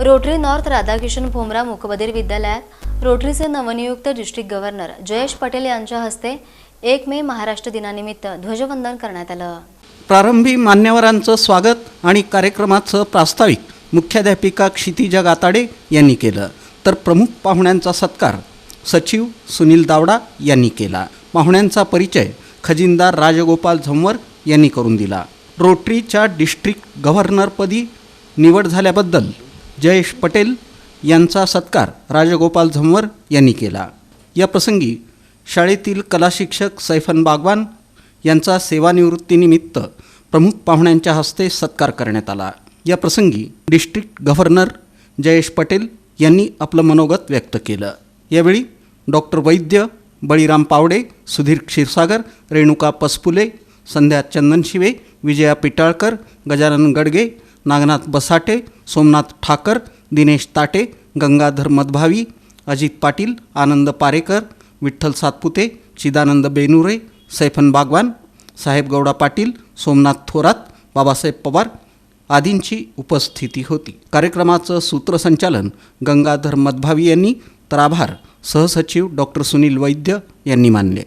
Rotary north Radhakishan Bhomra मुकबधीर विद्यालयात रोटरीचे नवनियुक्त डिस्ट्रिक्ट गव्हर्नर जयेश पटेल यांच्या हस्ते एक मे महाराष्ट्र दिनानिमित्त ध्वजवंदन करण्यात आलं. प्रारंभी मान्यवरांचं स्वागत आणि कार्यक्रमाचं प्रास्ताविक मुख्याध्यापिका क्षितिजा गाताडे यांनी केलं. तर प्रमुख पाहुण्यांचा सत्कार सचिव सुनील दावडा यांनी केला. पाहुण्यांचा परिचय खजिनदार राजगोपाल झंवर यांनी करून दिला. रोटरीच्या डिस्ट्रिक्ट गव्हर्नरपदी निवड झाल्याबद्दल जयेश पटेल यांचा सत्कार राजगोपाल झंवर यांनी केला. या प्रसंगी शाळेतील कलाशिक्षक सैफन बागवान यांचा सेवानिवृत्तीनिमित्त प्रमुख पाहुण्यांच्या हस्ते सत्कार करण्यात आला. या प्रसंगी डिस्ट्रिक्ट गव्हर्नर जयेश पटेल यांनी आपलं मनोगत व्यक्त केलं. यावेळी डॉक्टर वैद्य बळीराम पावडे सुधीर क्षीरसागर रेणुका पसपुले संध्या चंदनशिवे विजया पिटाळकर गजानन गडगे नागनाथ बसाटे सोमनाथ ठाकर दिनेश ताटे गंगाधर मधभावी अजित पाटील आनंद पारेकर विठ्ठल सातपुते चिदानंद बेनुरे सैफन बागवान साहेब गौडा पाटील सोमनाथ थोरात बाबासाहेब पवार आदींची उपस्थिती होती. कार्यक्रमाचं सूत्रसंचालन गंगाधर मधभावी यांनी तर आभार. सहसचिव डॉक्टर सुनील वैद्य यांनी मानले.